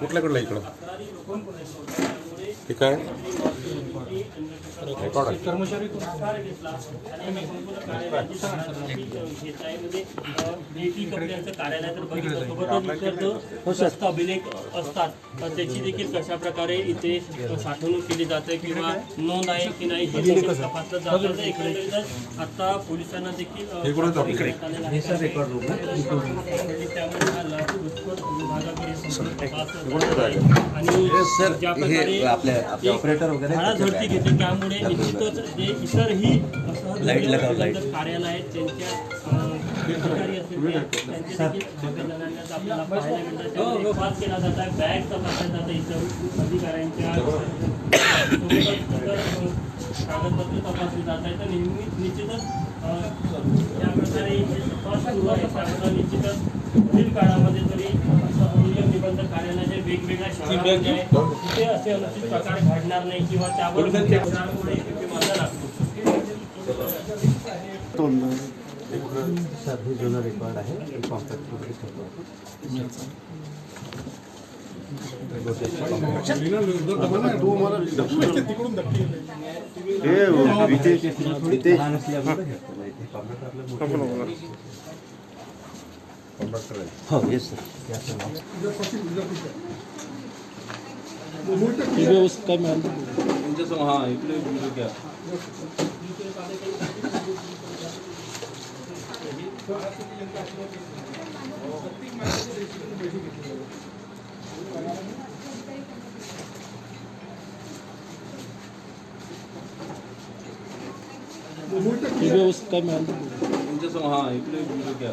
कुठल्या कुठल्या इकडं? हे काय? रेकॉर्ड आहे. स्वस्त अभिलेख असतात तर त्याची देखील कशा प्रकारे इथे साठवणूक केली जाते किंवा नोंद आहे की नाही हे देखील तपासलं जातं एकंदरीतच आता पोलिसांना देखील अ, हे जातं? त्यामुळे हा आपल्या आपले ऑपरेटर वगैरे झडती घेते त्यामुळे निश्चितच जे इतरही सहज कार्यालय आहेत त्यांच्या अं, अधिकारी असतील ते- त्यांचे देखील अभिनंदनात आपल्याला पाहायला मिळतात. तपास केला जात आहे बॅग तपासल्या जातं इतर अधिकाऱ्यांच्या सोबतच इतर, अं, कागदपत्र तपासली जात आहे तर नेहमी निश्चितच या प्रकारे तपास सुरू आहे त्याबद्दल निश्चितच पुढील काळामध्ये तरी वेगवेगळ्या शाळांमध्ये तिथे असे अनुचित प्रकार घडणार नाही किंवा त्यावर त्यामुळे माझा सर रेकॉर्ड आहे हे। कॉम्पॅक्ट वगैरे ಇವೆ ಉಸ್ಕ ಮೇಲೆ ಇಂಚೆ ಸೋ ಹಾ ಇಪ್ಲೆ ಇದು ಕ್ಯಾ इवे उसका मैं इंचे सो हाँ इप्ले क्या